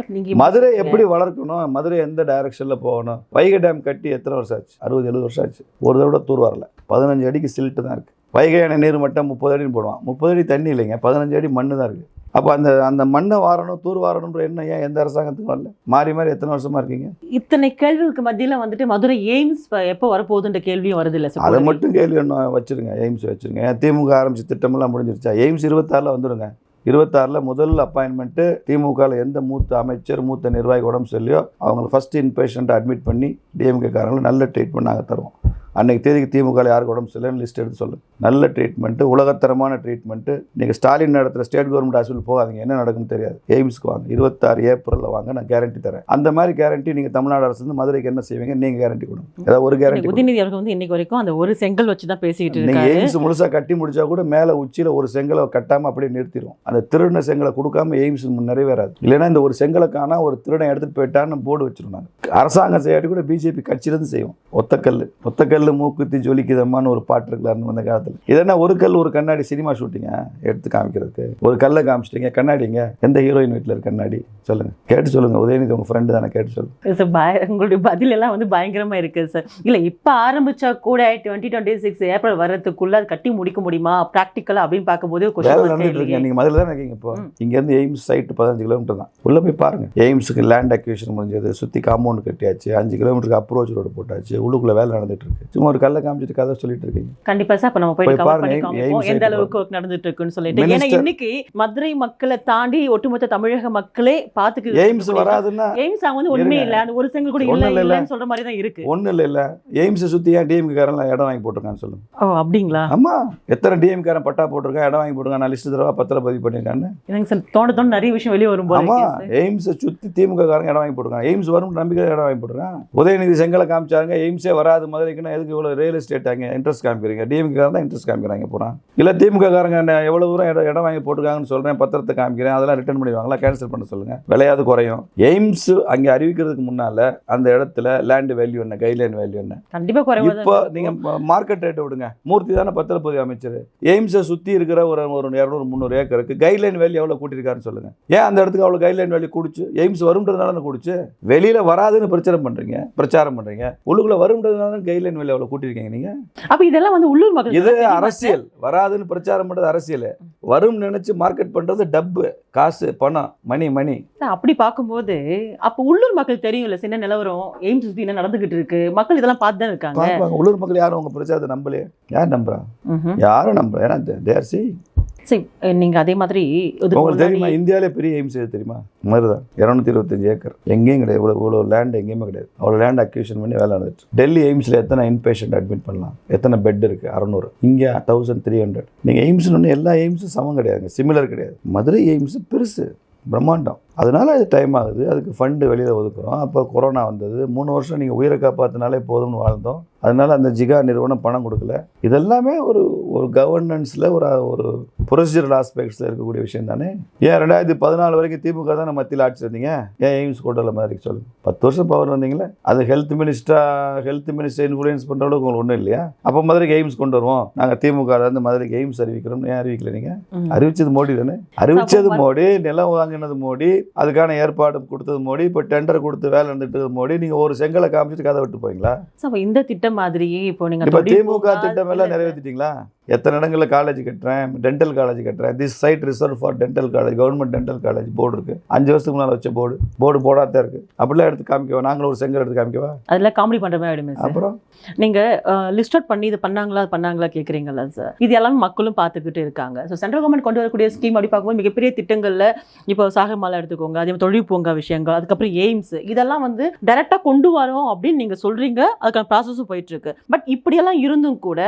மதுரை எப்படி வளர்க்கணும் மதுரை எந்த டைரக்ஷனில் போகணும் வைகை டேம் கட்டி எத்தனை வருஷம் ஆச்சு? அறுபது எழுபது வருஷம் ஆச்சு. ஒரு தடவை தூர் வரல. பதினஞ்சு அடிக்கு சில்ட்டு தான் இருக்குது வைகை அணை நீர் மட்டம் முப்பது அடின்னு போடுவான். முப்பது அடி தண்ணி இல்லைங்க பதினஞ்சு அடி மண்ணு தான் இருக்குது அப்போ அந்த அந்த மண்ணை வாரணும் தூர் வாரணுன்ற எண்ணம் ஏன் எந்த அரசாங்கத்துக்கும் வரல? மாறி மாறி எத்தனை வருஷமா இருக்கீங்க? இத்தனை கேள்விகளுக்கு மத்தியில் வந்துட்டு மதுரை எய்ம்ஸ் எப்போ வரப்போகுதுன்ற கேள்வியும் வருது இல்லை அதை மட்டும் கேள்வி ஒன்று வச்சிருங்க எய்ம்ஸ் வச்சிருங்க. ஏன் திமுக ஆரம்பிச்ச திட்டமெல்லாம் முடிஞ்சிருச்சா? எய்ம்ஸ் இருபத்தாறில் வந்துடுங்க இருபத்தாறில் முதல் அப்பாயின்மெண்ட்டு திமுகவில் எந்த மூத்த அமைச்சர் மூத்த நிர்வாகி உடம்பு சொல்லியோ அவங்கள ஃபஸ்ட் இன் பேஷண்ட்டை அட்மிட் பண்ணி டிஎம்கே காரங்களை நல்ல ட்ரீட்மெண்ட் நாங்கள் தருவோம். அன்னைக்கு தேதிக்கு திமுக யாருக்கு உடம்பு சரியில்லைன்னு லிஸ்ட் எடுத்து சொல்லுங்க. நல்ல ட்ரீட்மெண்ட்டு உலகத்தரமான ட்ரீட்மெண்ட்டு நீங்கள் ஸ்டாலின் நடத்துகிற ஸ்டேட் கவர்மெண்ட் ஹாஸ்பிட்டல் போகாதீங்க. என்ன நடக்கும்னு தெரியாது. எய்ம்ஸ்க்கு வாங்க. இருபத்தாறு ஏப்ரலில் வாங்க. நான் கேரண்டி தரேன். அந்த மாதிரி கேரண்டி நீங்கள் தமிழ்நாடு அரசு வந்து மதுரைக்கு என்ன செய்வீங்க? நீங்கள் கேரண்டி கொடுங்க. ஏதாவது ஒரு கேரண்டி உதயநிதி அவர்கள் வந்து இன்னைக்கு வரைக்கும் அந்த ஒரு செங்கல் வச்சு தான் பேசிக்கிட்டு நீங்கள் எய்ம்ஸ் முழுசாக கட்டி முடிச்சா கூட மேலே உச்சியில் ஒரு செங்கலை கட்டாமல் அப்படியே நிறுத்திடும் அந்த திருடின செங்கலை கொடுக்காம எய்ம்ஸ் நிறைவேறாது. இல்லைன்னா இந்த ஒரு செங்கலை காணா ஒரு திருடன் எடுத்துகிட்டு போயிட்டான்னு போர்டு வச்சிருந்தாங்க அரசாங்கம் செய்யாட்டி கூட பிஜேபி கட்சியிலேருந்து செய்யும் ஒத்தக்கல் ஒத்தக்கல் மூக்குத்தி ஜொலிக்குதம்மான்னு ஒரு பாட்டு இருக்கலாம்னு அந்த காலத்தில். இதென்னா ஒரு கல் ஒரு கண்ணாடி சினிமா ஷூட்டிங்க எடுத்து காமிக்கிறதுக்கு. ஒரு கல்லை காமிச்சிட்டீங்க கண்ணாடிங்க. எந்த ஹீரோயின் வீட்டில் இருக்க கண்ணாடி? சொல்லுங்கள் கேட்டு சொல்லுங்கள் உதயநிதி உங்கள் ஃப்ரெண்டு தானே கேட்டு சொல்லுங்கள் சார் பய உங்களுடைய பதில் எல்லாம் வந்து பயங்கரமா இருக்கு சார் இல்ல இப்ப ஆரம்பிச்சா கூட டுவெண்ட்டி டுவெண்ட்டி சிக்ஸ் ஏப்ரல் வர்றதுக்குள்ள அது கட்டி முடிக்க முடியுமா? ப்ராக்டிக்கலா அப்படின்னு பார்க்கும்போது வேலை நடந்துட்டு. இருக்கீங்க. நீங்கள் மதுரை தான் இருக்கீங்க இப்போ. இங்கேருந்து எய்ம்ஸ் சைட்டு பதினஞ்சு கிலோமீட்டர் தான். உள்ளே போய் பாருங்க. எய்ம்ஸுக்கு லேண்ட் அக்யூஷன் முடிஞ்சது. சுற்றி காம்பவுண்ட் கட்டியாச்சு. அஞ்சு கிலோமீட்டருக்கு அப்ரோச் ரோடு போட்டாச்சு. உள்ளுக்குள்ள வேலை நடந்துட்டு இருக்கு. சும்மா ஒரு கல்லை காமிச்சிட்டு கதை சொல்லிட்டு இருக்கீங்க. கண்டிப்பா சார் அப்ப நம்ம போய் போய் கவர் பண்ணி காமிப்போம் எந்த. அளவுக்கு work நடந்துட்டு இருக்குன்னு சொல்லிட்டு. ஏன்னா இன்னைக்கு மதுரை மக்களை தாண்டி ஒட்டுமொத்த தமிழக மக்களே பாத்துக்கு எய்ம்ஸ் வராதுன்னா எய்ம்ஸ் அவங்க வந்து உண்மை இருங்க. இல்ல. அந்த ஒரு செங்கல் கூட ஒண்ணும் இல்ல இல்ல. இல்லன்னு சொல்ற மாதிரி தான் இருக்கு. ஒன்றும் இல்லை. இல்லை எய்ம்ஸை சுற்றி ஏன் டிஎம்கே காரெல்லாம் இடம் வாங்கி போட்டிருக்கான்னு சொல்லுங்க. ஓ அப்படிங்களா? ஆமா. எத்தனை டிஎம் காரன் பட்டா போட்டிருக்கான் இடம் வாங்கி போட்டிருக்கான் நான் லிஸ்ட் தடவை பத்திர பதிவு பண்ணியிருக்கான்னு எனக்கு சார் தோண்ட தோண்ட நிறைய விஷயம் வெளியே வரும் ஆமா. எய்ம்ஸை சுற்றி திமுக காரங்க இடம் வாங்கி போட்டிருக்காங்க எய்ம்ஸ் வரும் நம்பிக்கை இடம் வாங்கி போட்டிருக்கான். உதயநிதி செங்கலை காமிச்சாங்க எய்ம்ஸே வராது மதுரைக்குன்னா எதுக்கு எதுக்கு இவ்வளோ ரியல் எஸ்டேட் அங்கே இன்ட்ரெஸ்ட் காமிக்கிறீங்க? டிஎம்கே தான் இன்ட்ரெஸ்ட் காமிக்கிறாங்க பூரா. இல்லை திமுக காரங்க எவ்வளோ தூரம் இடம் இடம் வாங்கி போட்டுருக்காங்கன்னு சொல்கிறேன் பத்திரத்தை காமிக்கிறேன் அதெல்லாம் ரிட்டர்ன் பண்ணிடுவாங்களா? கேன்சல் பண்ண சொல்லுங்கள் விலையாவது குறையும். எய்ம்ஸ் அங்கே அறிவிக்கிறதுக்கு முன்னால் அந்த இடத்துல லேண்ட் வேல்யூ என்ன கைட்லைன் வேல்யூ என்ன? கண்டிப்பா குறைவா இப்போ நீங்கள் மார்க்கெட் ரேட்டை விடுங்க. மூர்த்தி தானே பத்திரப்பதி அமைச்சர். எய்ம்ஸை சுற்றி இருக்கிற ஒரு ஒரு இரநூறு முந்நூறு ஏக்கருக்கு கைட்லைன் வேல்யூ எவ்வளோ கூட்டியிருக்காருன்னு சொல்லுங்கள் ஏன் அந்த இடத்துக்கு அவ்வளோ கைட்லைன் வேல்யூ கூடிச்சு? எய்ம்ஸ் வரும்ன்றதுனால தானே கூடிச்சு? வெளியில் வராதுன்னு பிரச்சாரம் பண்ணுறீங்க பிரச்சாரம் பண்ணுறீங்க உள்ளுக்குள்ளே வரும்ன்றதுனால கைட்லைன் வேல்யூ எவ்வளோ கூட்டியிருக்கீங்க நீங்கள் அப்ப இதெல்லாம் வந்து உள்ளூர் மக்கள் இது அரசியல். வராதுன்னு பிரச்சாரம் பண்ணுறது அரசியல். வரும் நினைச்சு மார்க்கெட் பண்ணுறது டப்பு. காசு பணம் மணி மணி அப்படி பார்க்கும்போது அப்ப உள்ளூர் மக்கள் தெரியும்ல சின்ன நிலவரம் எய்ம்ஸ் சுத்தி என்ன நடந்துகிட்டு இருக்கு? மக்கள் இதெல்லாம் பார்த்து தான் இருக்காங்க. உள்ளூர் மக்கள் யாரும் உங்கள் பிரச்சாரத்தை நம்பலையே. யார் நம்புறா. யாரும் நம்புறா ஏன்னா தேர் சி சரி நீங்க அதே மாதிரி உங்களுக்கு தெரியுமா இந்தியாவிலே பெரிய எய்ம்ஸ் எது தெரியுமா? மருதான் இரநூத்தி இருபத்தஞ்சு ஏக்கர். எங்கேயும் கிடையாது. இவ்வளோ இவ்வளோ லேண்ட் எங்கேயுமே கிடையாது. அவ்வளோ லேண்ட் அக்யூஷன் பண்ணி வேலை நடந்துட்டு டெல்லி எய்ம்ஸில் எத்தனை இன்பேஷண்ட் அட்மிட் பண்ணலாம்? எத்தனை பெட் இருக்குது அறநூறு. இங்கே தௌசண்ட் த்ரீ ஹண்ட்ரட் நீங்கள் எய்ம்ஸ்னு எல்லா எய்ம்ஸும் சமம் கிடையாதுங்க. சிமிலர் கிடையாது. மதுரை எய்ம்ஸ் பெருசு. பிரம்மாண்டம். அதனால அது டைம் ஆகுது. அதுக்கு ஃபண்டு வெளியில் ஒதுக்குறோம். அப்போ கொரோனா வந்தது. மூணு வருஷம் நீங்கள் உயிரை காப்பாற்றினாலே போதும்னு வாழ்ந்தோம். அதனால அந்த ஜிகா நிறுவனம் பணம் கொடுக்கல. இதெல்லாமே ஒரு ஒரு கவர்னன்ஸில் ஒரு ஒரு ப்ரொசீஜரல் ஆஸ்பெக்ட்ஸில் இருக்கக்கூடிய விஷயம் தானே? ஏன் ரெண்டாயிரத்தி பதினாலு வரைக்கும் திமுக தானே மத்தியில் ஆட்சி இருந்தீங்க? ஏன் எய்ம்ஸ் கோட்டலில் மாதிரி சொல்லு பத்து வருஷம் பவர் வந்தீங்களே அது ஹெல்த் மினிஸ்டரா ஹெல்த் மினிஸ்டர் இன்ஃப்ளூயன்ஸ் பண்ணுற அளவுக்கு உங்களுக்கு ஒன்றும் இல்லையா? அப்போ மதுரைக்கு எய்ம்ஸ் கொண்டு வருவோம். நாங்கள் திமுக இருந்து மதுரைக்கு எய்ம்ஸ் அறிவிக்கிறோம் ஏன் அறிவிக்கல நீங்கள். அறிவிச்சது மோடி தானே? அறிவிச்சது மோடி நிலம் வாங்கினது மோடி அதுக்கான ஏற்பாடு கொடுத்தது மோடி இப்போ டெண்டர் கொடுத்து வேலை நடந்துட்டு மோடி. நீங்க ஒரு செங்கலை காமிச்சிட்டு கதை விட்டு அப்ப இந்த திட்டம் மாதிரியே இப்போ நீங்க இப்போ தொழில் திமுக திட்டம் எல்லாம் நிறைவேற்றிட்டீங்களா எத்தனை இடங்கள்ல காலேஜ் கட்டுறேன்? டென்டல் காலேஜ் கட்டுறேன். This site reserve for dental college government dental college board இருக்கு. அஞ்சு வருஷத்துக்கு முன்னால் வச்ச போர்டு போர்டு போடாதான் இருக்கு. அப்படிலாம் எடுத்து காமிக்கவா? நாங்களும் ஒரு செங்கல் எடுத்து காமிக்கவா? அதெல்லாம் காமெடி பண்ற மாதிரி ஆயிடுமே சார் அப்புறம்? நீங்க லிஸ்ட் அவுட் பண்ணி இது பண்ணாங்களா பண்ணாங்களா கேக்குறீங்கல்ல சார் இது எல்லாமே மக்களும் பார்த்துக்கிட்டு இருக்காங்க. ஸோ சென்ட்ரல் கவர்மெண்ட் கொண்டு வரக்கூடிய ஸ்கீம் அப்படி பார்க்கும்போது மிகப்பெரிய திட்டங்கள்ல இப்போ சாகமாலா எடுத்துக்கோங்க அதே தொழில் பூங்கா விஷயங்கள் அதுக்கப்புறம் எய்ம்ஸ் இதெல்லாம் வந்து டைரக்டா கொண்டு வரோம் அப்படின்னு நீங்க சொல்றீங்க. அதுக்கான ப்ராசஸும் போயிட்டு இருக்கு. பட் இப்படியெல்லாம் இருந்தும் கூட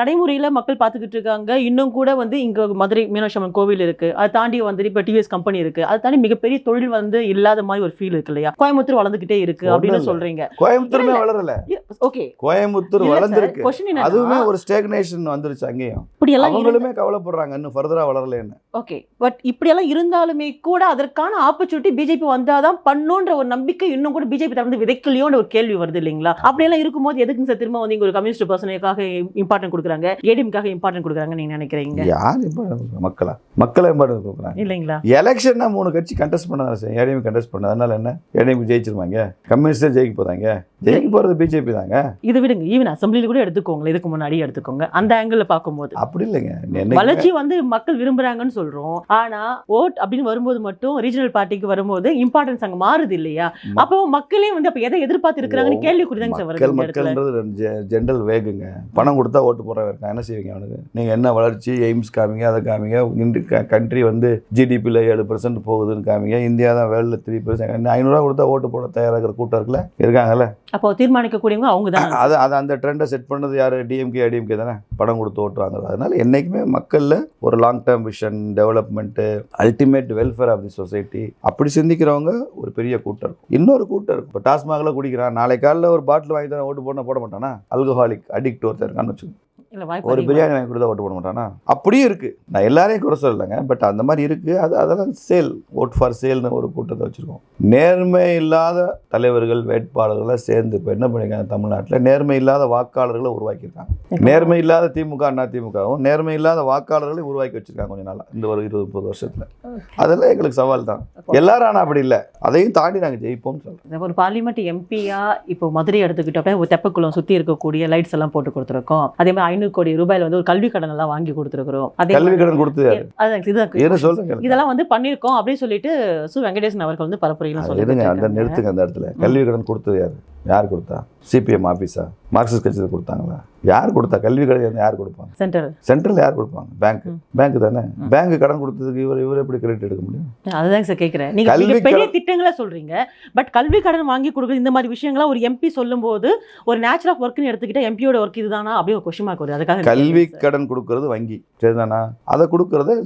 நடைமுறையில மக்கள் பார்த்துக்கிட்டு இருக்காங்க. இன்னும் கூட வந்து இங்க மதுரை மீனாட்சி அம்மன் கோவில் இருக்கு. அதை தாண்டி வந்து இப்போ டிவிஎஸ் கம்பெனி இருக்கு. அதை தாண்டி மிகப்பெரிய தொழில் வந்து இல்லாத மாதிரி ஒரு ஃபீல் இருக்கு இல்லையா? கோயம்புத்தூர் வளர்ந்துகிட்டே இருக்கு அப்படின்னு. சொல்றீங்க. கோயம்புத்தூருமே வளரல. ஓகே கோயம்புத்தூர் வளர்ந்துருக்கு. அதுவுமே ஒரு ஸ்டேக்னேஷன் வந்துருச்சு அங்கேயும். இப்படியெல்லாம் அவங்களுமே கவலைப்படுறாங்க இன்னும் ஃபர்தரா வளரலன்னு ஓகே பட் இப்படியெல்லாம் இருந்தாலுமே கூட அதற்கான ஆப்பர்ச்சுனிட்டி பிஜேபி வந்தாதான் பண்ணுன்ற ஒரு நம்பிக்கை இன்னும் கூட பிஜேபி தரந்து விதைக்கலையோன்ற ஒரு கேள்வி வருது இல்லைங்களா? அப்படியெல்லாம் இருக்கும்போது எதுக்குங்க சார் திரும்ப வந்து இங்க ஒரு கம்யூனிஸ்ட் பர்சனுக்காக இம்பார்ட்டன்ட் கொடுக்குறாங்க? ஏடிஎம்காக இம்பார்ட்டன்ட் கொடுக்குறாங்க நீங்க நினைக்கிறீங்க? யார் important மக்களா? மக்களை இம்பார்ட்டன்ஸ் கொடுக்குறாங்க. இல்லைங்களா? எலெக்ஷன்னா மூணு கட்சி கண்டெஸ்ட் பண்ண சார். ஏடிஎம் கண்டெஸ்ட் பண்ண அதனால என்ன? ஏடிஎம் ஜெயிச்சிருவாங்க. கம்யூனிஸ்டே ஜெயிக்க போதாங்க ஜெயிக்க போறது பிஜேபி தாங்க. இது விடுங்க. ஈவன் அசம்பிளில கூட எடுத்துக்கோங்க இதுக்கு முன்னாடி எடுத்துக்கோங்க. அந்த ஆங்கிள் பார்க்கும்போது. அப்படி இல்லைங்க என்னைக்குமே- வளர்ச்சி வந்து மக்கள் விரும்புறாங்கன்னு சொல்றோம். ஆனா ஓட் அப்படின்னு வரும்போது மட்டும் ரீஜனல் பார்ட்டிக்கு வரும்போது இம்பார்ட்டன்ஸ் அங்க மாறுது இல்லையா? அப்போ மக்களே வந்து அப்ப எதை எதிர்பார்த்து இருக்கிறாங்கன்னு கேள்வி குறிதாங்க சார் மக்கள் மக்கள்ன்றது ஜென்ரல் வேகுங்க. பணம் கொடுத்தா ஓட்டு போடுறவன் இருக்கான் என்ன செய்வீங்க அவனுக்கு நீங்க என்ன வளர்ச்சி எய்ம்ஸ் காமிங்க அதை காமிங்க. கண்ட்ரி வந்து ஜிடிபியில் ஏழு பர்சன்ட் போகுதுன்னு காமிங்க. இந்தியா தான் வேர்ல்டில் த்ரீ பர்சன்ட் ஐநூறுரூவா கொடுத்தா ஓட்டு போட தயாராகிற கூட்டம் இருக்குல்ல? இருக்காங்கல்ல? அப்போ தீர்மானிக்கக்கூடியவங்க அவங்க தான் அது அது அந்த ட்ரெண்டை செட் பண்ணது யார்? டிஎம்கே ஐடிஎம்கே தானே? படம் கொடுத்து ஓட்டு வாங்குறது. அதனால என்றைக்குமே மக்களில் ஒரு long term vision development ultimate welfare of the society அப்படி சிந்திக்கிறவங்க ஒரு பெரிய கூட்டம் இருக்கும். இன்னொரு கூட்டம் இருக்கும். இப்போ டாஸ்மாகில் குடிக்கிறான். நாளை காலையில் ஒரு பாட்டில் வாங்கி தரேன் ஓட்டு போட போட மாட்டானா? அல்கஹாலிக் அடிக்ட் ஒருத்தர் இருக்கான்னு வச்சுக்கோங்க. ஒரு பிரியாணி வாங்கி கொடுத்தா ஓட்டு போட மாட்டானா? அப்படியும் இருக்குது நான் எல்லாரையும் குறை சொல்லலைங்க. பட் அந்த மாதிரி இருக்குது அது அதெல்லாம் சேல் ஓட் ஃபார் சேல்னு ஒரு கூட்டத்தை வச்சுருக்கோம். நேர்மை இல்லாத தலைவர்கள் வேட்பாளர்களை சேர்ந்து இப்போ என்ன பண்ணியிருக்காங்க தமிழ்நாட்டில்? நேர்மை இல்லாத வாக்காளர்களை உருவாக்கியிருக்காங்க. நேர்மை இல்லாத திமுக அண்ணா திமுகவும் நேர்மை இல்லாத வாக்காளர்களை உருவாக்கி வச்சிருக்காங்க கொஞ்ச நாளா. இந்த ஒரு இருபது முப்பது வருஷத்துல. அதெல்லாம் எங்களுக்கு சவால் தான். எல்லாரும் ஆனால் அப்படி இல்லை. அதையும் தாண்டி நாங்கள் ஜெயிப்போம்னு சொல்றோம். ஒரு பார்லிமெண்ட் எம்பியா இப்போ மதுரை எடுத்துக்கிட்டோம் ஒரு தெப்பக்குளம் சுத்தி இருக்கக்கூடிய லைட்ஸ் எல்லாம் போட்டு கொடுத்துருக்கோம். அதே மாதிரி ஐநூறு கோடி ரூபாயில வந்து ஒரு கல்வி கடன் எல்லாம் வாங்கி கொடுத்துருக்கோம் அதே கல்வி கடன்? அதான் இதுதான் சொல்லுங்க இதெல்லாம் வந்து பண்ணிருக்கோம் அப்படின்னு சொல்லிட்டு சு வெங்கடேசன் அவர்கள் வந்து பரப்புரையில இருங்க அந்த நிறுத்துங்க அந்த இடத்துல. கல்வி கடன் கொடுத்தது யார்? யார் கொடுத்தா? சிபிஎம் ஆஃபீஸா மார்க்சிஸ்ட் கட்சியில் கொடுத்தாங்களா? யார் கொடுத்தா? கல்வி கடன் யார் கொடுப்பாங்க? சென்டர் சென்ட்ரல் யார் கொடுப்பாங்க? பேங்க். பேங்க் தானே. பேங்க் கடன் கொடுத்ததுக்கு இவர் இவர் எப்படி கிரெடிட் எடுக்க முடியும்? அதுதான் சார் கேக்குறேன். நீங்க கல்வி மிக பெரிய திட்டங்களை சொல்றீங்க. பட் கல்வி கடன் வாங்கி கொடுக்குறது இந்த மாதிரி விஷயங்களா ஒரு எம்பி சொல்லும்போது ஒரு நேச்சர் ஆஃப் ஒர்க்னு எடுத்துக்கிட்டா எம்பியோட ஒர்க் இதுதானா? அப்படியே ஒரு மார்க் வருது. அதுக்காக கல்வி. கடன் கொடுக்கறது வங்கி. சரிதானா? அதை கொடுக்கறத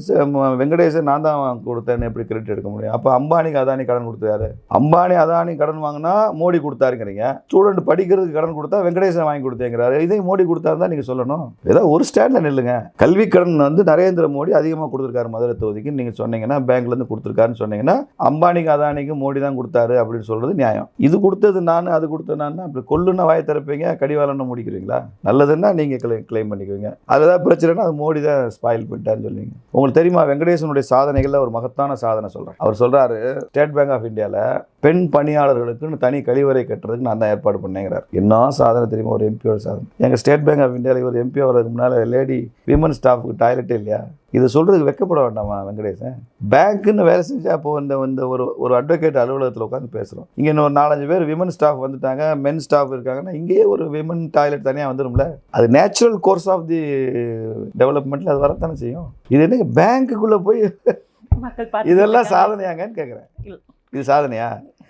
வெங்கடேசன் நான் தான் கொடுத்தேன்னு எப்படி கிரெடிட் எடுக்க முடியும்? அப்போ அம்பானிக்கு அதானி கடன் கொடுத்தது யாரு? அம்பானி அதானி கடன் வாங்கினா மோடி கொடுத்தாருங்கிறீங்க. கொடுத்தீங்க ஸ்டூடெண்ட் படிக்கிறதுக்கு கடன் கொடுத்தா வெங்கடேசன் வாங்கி கொடுத்தேங்கிறாரு. இதே மோடி கொடுத்தா தான் நீங்கள் சொல்லணும். ஏதோ ஒரு ஸ்டாண்டில் நில்லுங்க. கல்வி கடன் வந்து நரேந்திர மோடி அதிகமாக கொடுத்துருக்காரு மதுரை தொகுதிக்கு. நீங்கள் சொன்னீங்கன்னா பேங்க்லேருந்து கொடுத்துருக்காருன்னு சொன்னீங்கன்னா அம்பானிக்கு அதானிக்கு மோடி தான் கொடுத்தாரு அப்படின்னு சொல்கிறது நியாயம். இது கொடுத்தது நான் அது கொடுத்தது நான் அப்படி கொல்லுன்னா வாயை திறப்பீங்க கடிவாளன்னு முடிக்கிறீங்களா? நல்லதுன்னா நீங்கள் கிளை கிளைம் பண்ணிக்குவீங்க. அதில் ஏதாவது பிரச்சனைனா அது மோடி தான் ஸ்பாயில் பண்ணிட்டாருன்னு சொல்லுவீங்க. உங்களுக்கு தெரியுமா வெங்கடேசனுடைய சாதனைகளில் ஒரு மகத்தான சாதனை சொல்கிறேன் அவர் சொல்கிறாரு ஸ்டேட் பேங்க் ஆஃப் இந்தியாவில் பெண் பணியாளர்களுக்குன்னு தனி கழிவறை கட்டுறதுக்கு நான் தான் ஏற்பாடு பண்ணேங்கிறார் என்ன சாதனை தெரியுமா? ஒரு எம்பியோட சாதனை. எங்கள் ஸ்டேட் பேங்க் ஆஃப் இந்தியாவில் ஒரு எம்பி வர்றதுக்கு முன்னால் லேடி விமன் ஸ்டாஃபுக்கு டாய்லெட்டே இல்லையா? இது சொல்கிறதுக்கு வெக்கப்பட வேண்டாமா வெங்கடேசன்? பேங்க்குன்னு வேலை செஞ்சா அப்போ இந்த இந்த ஒரு ஒரு அட்வொகேட் அலுவலகத்தில் உட்காந்து பேசுகிறோம் இங்கே இன்னொரு நாலஞ்சு பேர் விமன் ஸ்டாஃப் வந்துட்டாங்க மென் ஸ்டாஃப் இருக்காங்கன்னா இங்கேயே ஒரு விமன் டாய்லெட் தனியாக வந்துடும்ல அது நேச்சுரல் கோர்ஸ் ஆஃப் தி டெவலப்மெண்ட்டில் அது வரத்தானே செய்யும். இது என்னங்க பேங்க்குள்ளே போய் இதெல்லாம் சாதனையாங்கன்னு கேட்குறேன். இது சாதனையா?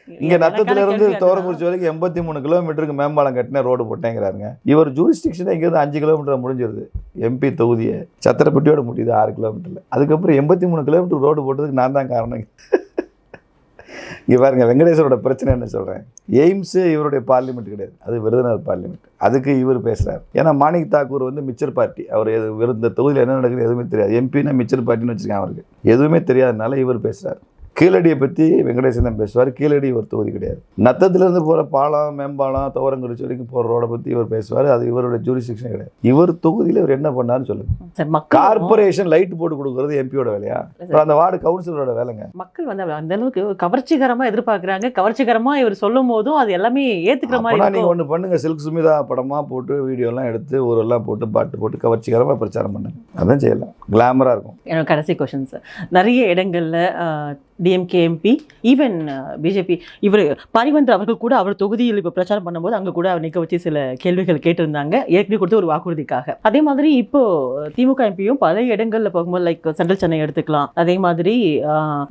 இங்க எனக்கான நத்தத்துல இருந்து கேள்வி அதுதான். தோரங்குறிச்சி வரைக்கும் எண்பத்தி மூணு கிலோமீட்டருக்கு மேம்பாலம் கட்டின ரோடு போட்டேங்கிறாருங்க. இவர் ஜூரிஸ்டிக்ஷன் இங்கேருந்து அஞ்சு கிலோமீட்டர் முடிஞ்சிருது. எம்பி தொகுதியை சத்திரப்பட்டியோட முடியுது ஆறு கிலோமீட்டரில். அதுக்கப்புறம் எண்பத்தி மூணு கிலோமீட்டர் ரோடு போட்டதுக்கு நான் தான் காரணம். இங்கே பாருங்க வெங்கடேஸ்வரோட பிரச்சனை என்ன சொல்கிறேன் எய்ம்ஸு இவருடைய பார்லிமெண்ட் கிடையாது. அது விருதுநகர் பார்லிமெண்ட் அதுக்கு இவர் பேசுகிறார் ஏன்னா மாணிக் தாக்கூர் வந்து மிச்சர் பார்ட்டி அவர் எது இந்த தொகுதியில் என்ன நடக்குது எதுவுமே தெரியாது. எம்பினா மிச்சர் பார்ட்டின்னு வச்சுருக்காங்க அவருக்கு. எதுவுமே தெரியாதனால இவர் பேசுகிறார் கீழடியை பற்றி வெங்கடேசன் தான் பேசுவார். கீழடி ஒரு தொகுதி கிடையாது. நத்தத்துலேருந்து போகிற பாலம் மேம்பாலம் துவரங்குறிச்சி வரைக்கும் போகிற ரோடை பற்றி இவர் பேசுவார். அது இவருடைய ஜூரிஸ்டிக்ஷன் கிடையாது. இவர் தொகுதியில் இவர் என்ன பண்ணாருன்னு சொல்லுங்க. கார்பரேஷன் லைட் போட்டு கொடுக்குறது எம்பியோட வேலையா? அப்புறம் அந்த வார்டு கவுன்சிலரோட வேலைங்க. மக்கள் வந்து அந்த அளவுக்கு கவர்ச்சிகரமா எதிர்பார்க்கறாங்க. கவர்ச்சிகரமா இவர் சொல்லும் போதும் அது எல்லாமே ஏத்துக்கிற மாதிரி நீங்கள் ஒன்று பண்ணுங்க. சில்க் சுமிதா படமாக போட்டு வீடியோலாம் எடுத்து ஊரெல்லாம் போட்டு பாட்டு போட்டு கவர்ச்சிகரமாக பிரச்சாரம் பண்ணுங்க. அதான் செய்யலாம். கிளாமராக இருக்கும். என்னோட கடைசி கொஷின் சார் நிறைய இடங்கள்ல டிஎம்கே எம்பி ஈவன் பிஜேபி இவர் பரிவந்த் அவர்கள் கூட அவர் தொகுதியில் இப்போ பிரச்சாரம் பண்ணும்போது அங்கே கூட அவர் நிற்க வச்சு சில கேள்விகள் கேட்டிருந்தாங்க. ஏற்கனவே கொடுத்த ஒரு வாக்குறுதிக்காக. அதே மாதிரி இப்போ திமுக எம்பியும் பல இடங்களில் போகும்போது லைக் சென்ட்ரல் சென்னை எடுத்துக்கலாம். அதே மாதிரி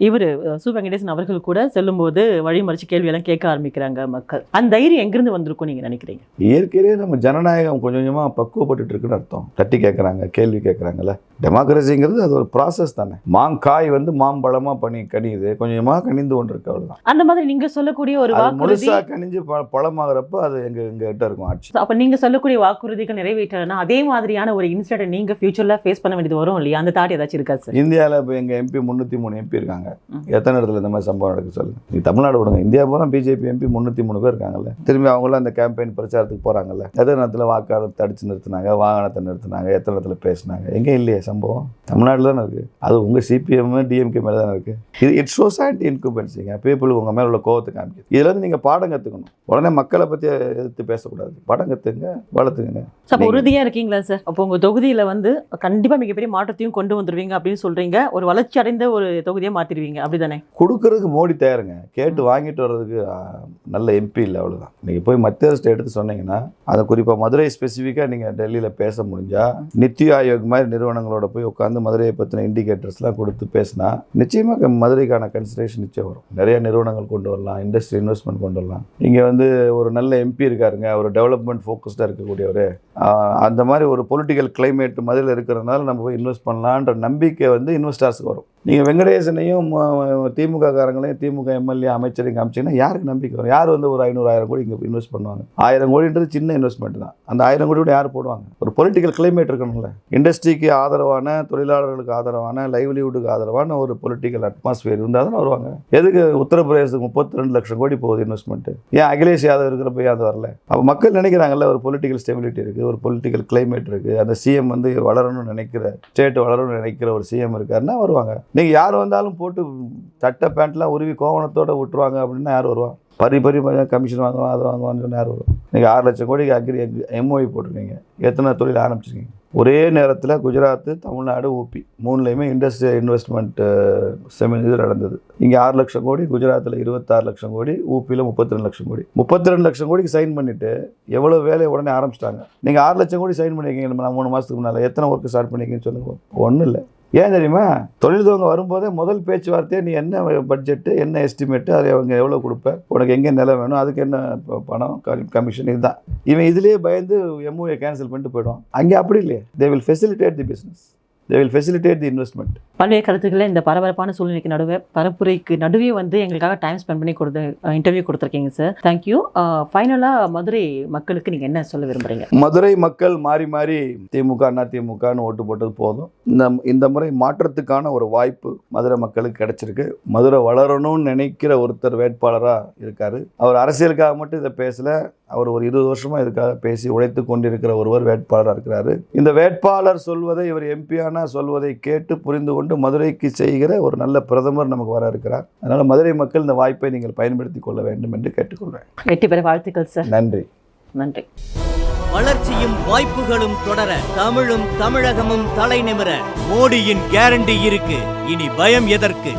இவர் சு. வெங்கடேசன் அவர்கள் கூட செல்லும்போது வழிமறிச்சு கேள்வியெல்லாம் கேட்க ஆரம்பிக்கிறாங்க மக்கள். அந்த தைரியம் எங்கிருந்து வந்திருக்கும் நீங்கள் நினைக்கிறீங்க? இயற்கையிலே நம்ம ஜனநாயகம் கொஞ்சம் கொஞ்சமாக பக்குவப்பட்டு இருக்குன்னு அர்த்தம். தட்டி கேட்குறாங்க கேள்வி கேட்குறாங்கல்ல டெமோக்ரஸிங்கிறது அது ஒரு ப்ராசஸ் தானே. மாங்காய் வந்து மாம்பழமாக பண்ணி கனியுது. கொஞ்சம் கொஞ்சமாக கனிந்து கொண்டு இருக்கு அவ்வளோதான் அந்த மாதிரி நீங்க சொல்லக்கூடிய ஒரு வாக்குறுதி முழுசாக கனிஞ்சு பழமாகிறப்ப அது எங்கள் எங்ககிட்ட இருக்கும் ஆட்சி. அப்ப நீங்க சொல்லக்கூடிய வாக்குறுதிகள் நிறைவேற்றலைன்னா அதே மாதிரியான ஒரு இன்சிடென்ட் நீங்க ஃபியூச்சர்ல ஃபேஸ் பண்ண வேண்டியது வரும் இல்லையா? அந்த தாட் ஏதாச்சும் இருக்கா சார் இந்தியாவில் இப்போ எங்கள் எம்பி முந்நூற்றி மூணு எம்பி இருக்காங்க. எத்தனை இடத்துல இந்த மாதிரி சம்பவம் நடக்கு சொல்லுங்க. நீ தமிழ்நாடு விடுங்க. இந்தியா பூரா பிஜேபி எம்பி முந்நூற்றி மூணு பேர் இருக்காங்கல்ல. திரும்பி அவங்களும் அந்த கேம்பெயின் பிரச்சாரத்துக்கு போகிறாங்கல்ல எத்தனை நேரத்தில் வாக்காளர் தடுத்து நிறுத்தினாங்க வாகனத்தை நிறுத்தினாங்க எத்தனை இடத்துல பேசினாங்க? எங்கே இல்லையே சம்பவம். தமிழ்நாட்டில் தானே இருக்குது அது உங்கள் சிபிஎம் டிஎம்கே மேலே தானே இருக்குது இது it's shows anti incumbency people உங்கள் மேலே உள்ள கோவத்தை காமிக்குது இதுல இருந்து நீங்கள் பாடம் கற்றுக்கணும் உடனே மக்களை பற்றி எதிர்த்து பேசக்கூடாது. பாடம் கற்றுங்க வளர்த்துக்குங்க. அப்ப நீங்க- உறுதியா இருக்கீங்களா சார்? அப்போ உங்க தொகுதியில வந்து கண்டிப்பா மிகப்பெரிய மாற்றத்தையும் கொண்டு வந்துருவீங்க அப்படின்னு சொல்றீங்க. ஒரு வளர்ச்சி அடைந்த ஒரு தொகுதியை மாத்திடுவீங்க அப்படிதானே? கொடுக்கறதுக்கு மோடி தயாருங்க. கேட்டு வாங்கிட்டு வர்றதுக்கு நல்ல எம்பி இல்லை அவ்வளோதான் நீங்கள் போய் மத்திய அரசு எடுத்து சொன்னீங்கன்னா அதை குறிப்பாக மதுரை ஸ்பெசிஃபிக்காக நீங்கள் டெல்லியில் பேச முடிஞ்சா நித்தி ஆயோக் மாதிரி நிறுவனங்களோட போய் உட்காந்து மதுரையை பற்றின இண்டிகேட்டர்ஸ்லாம் கொடுத்து பேசினா நிச்சயமாக மதுரைக்கான கன்சிடரேஷன் நிச்சயம் வரும். நிறைய நிறுவனங்கள் கொண்டு வரலாம் இண்டஸ்ட்ரி இன்வெஸ்ட்மெண்ட் கொண்டு வரலாம். இங்கே வந்து ஒரு நல்ல எம்பி இருக்காருங்க. ஒரு டெவலப்மெண்ட் ஃபோக்கஸ்டாக இருக்கக்கூடியவர். அந்த மாதிரி ஒரு பொலிட்டிக்கல் கிளைமேட் மதுரையில் இருக்கிறதுனால நம்ம போய் இன்வெஸ்ட் பண்ணலான்ற நம்பிக்கை வந்து இன்வெஸ்டர்ஸுக்கு வரும். நீங்கள் வெங்கடேசனையும் திமுக காரங்களையும் திமுக எம்எல்ஏ அமைச்சரையும் காமிச்சிங்கன்னா யாருக்கு நம்பிக்கை வரும்? யார் வந்து ஒரு ஐநூறாயிரம் கோடி இங்கே இன்வெஸ்ட் பண்ணுவாங்க? ஆயிரம் கோடின்றது சின்ன இன்வெஸ்ட்மெண்ட் தான். அந்த ஆயிரம் கோடி கூட யார் போடுவாங்க? ஒரு பொலிட்டிக்கல் கிளைமேட் இருக்கணும்ல. இண்டஸ்ட்ரிக்கு ஆதரவான தொழிலாளர்களுக்கு ஆதரவான லைவ்லிஹுட்டுக்கு ஆதரவான ஒரு பொலிட்டிக்கல் அட்மாஸ்பியர் இருந்தால் தான் வருவாங்க. எதுக்கு உத்தரப்பிரதேசத்துக்கு முப்பத்தி ரெண்டு லட்சம் கோடி போகுது இன்வெஸ்ட்மெண்ட்டு ஏன் அகிலேஷ் யாதவ் இருக்கிறப்ப யாதவ் வரல? அப்போ மக்கள் நினைக்கிறாங்கல்ல ஒரு பொலிட்டிக்கல் ஸ்டெபிலிட்டி இருக்குது ஒரு பொலிட்டிக்கல் கிளைமேட் இருக்குது அந்த சிஎம் வந்து வளரணும்னு நினைக்கிற ஸ்டேட் வளரணும்னு நினைக்கிற ஒரு சிஎம் இருக்காருன்னா வருவாங்க. நீங்கள் யார் வந்தாலும் போட்டு சட்டை பேண்ட்லாம் உருவி கோவணத்தோட விட்டுருவாங்க அப்படின்னா யார் வருவான் பரி பரி கமிஷன் வாங்குவோம் அதை வாங்குவான்னு சொன்னால் யார் வரும் நீங்கள் ஆறு லட்சம் கோடிக்கு அக்ரி எம்ஓஐ போட்டிருக்கீங்க. எத்தனை தொழில் ஆரம்பிச்சிருக்கீங்க? ஒரே நேரத்தில் குஜராத்து தமிழ்நாடு ஊபி மூணுலேயுமே இண்டஸ்ட்ரியல் இன்வெஸ்ட்மெண்ட் செமி இது நடந்தது. இங்கே ஆறு லட்சம் கோடி குஜராத்தில் இருபத்தாறு லட்சம் கோடி ஊபியில் முப்பத்தி ரெண்டு லட்சம் கோடி. முப்பத்தி ரெண்டு லட்சம் கோடிக்கு சைன் பண்ணிவிட்டு எவ்வளோ வேலையை உடனே ஆரம்பிச்சிட்டாங்க. நீங்கள் ஆறு லட்சம் கோடி சைன் பண்ணியிருக்கீங்க நம்ம மூணு மாதத்துக்கு முன்னால். எத்தனை ஒர்க்கு ஸ்டார்ட் பண்ணியிருக்கீங்கன்னு சொல்லுங்கள் ஒன்றும் இல்லை. ஏன் தெரியுமா? தொழில் துவங்க வரும்போதே முதல் பேச்சுவார்த்தையே நீ என்ன பட்ஜெட்டு என்ன எஸ்டிமேட்டு அதை அவங்க எவ்வளோ கொடுப்ப? உனக்கு எங்கே நிலம் வேணும்? அதுக்கு என்ன ப- பணம் கமிஷன் இதுதான். இவன் இதுலேயே பயந்து எம்ஓஏ கேன்சல் பண்ணிட்டு போயிடுவான். அங்கே அப்படி இல்லையே. They will facilitate the business they will facilitate the investment பல்வேறு கருத்துக்களை இந்த பரபரப்பான சூழ்நிலைக்கு நடுவே பரப்புரைக்கு நடுவே வந்து எங்களுக்காக டைம் ஸ்பெண்ட் பண்ணி கொடுத்து இன்டர்வியூ கொடுத்துருக்கீங்க சார் தேங்க்யூ ஃபைனலாக மதுரை மக்களுக்கு நீங்கள் என்ன சொல்ல விரும்புகிறீங்க மதுரை மக்கள் மாறி மாறி திமுக அண்ணா திமுகன்னு ஓட்டு போட்டது போதும். இந்த இந்த முறை மாற்றத்துக்கான ஒரு வாய்ப்பு மதுரை மக்களுக்கு கிடைச்சிருக்கு. மதுரை வளரணும்னு நினைக்கிற ஒருத்தர் வேட்பாளராக இருக்காரு. அவர் அரசியலுக்காக மட்டும் இதை பேசல. அவர் ஒரு இருபது வருஷமா இதுக்காக பேசி உழைத்து கொண்டிருக்கிற ஒருவர் வேட்பாளராக இருக்கிறாரு. இந்த வேட்பாளர் சொல்வதை இவர் எம்பியானா சொல்வதை கேட்டு புரிந்து கொண்டு மதுரைக்கு செய்கிற ஒரு நல்ல பிரதமர் நமக்கு வர இருக்கிறார். அதனால மதுரை மக்கள் இந்த வாய்ப்பை நீங்கள் பயன்படுத்தி கொள்ள வேண்டும் என்று கேட்டுக்கொள்வேன் வெற்றி பெற வாழ்த்துக்கள் சார். நன்றி. நன்றி. வளர்ச்சியும் வாய்ப்புகளும் தொடர தமிழும் தமிழகமும் தலைநிமிர மோடியின் கேரண்டி இருக்கு. இனி பயம் எதற்கு?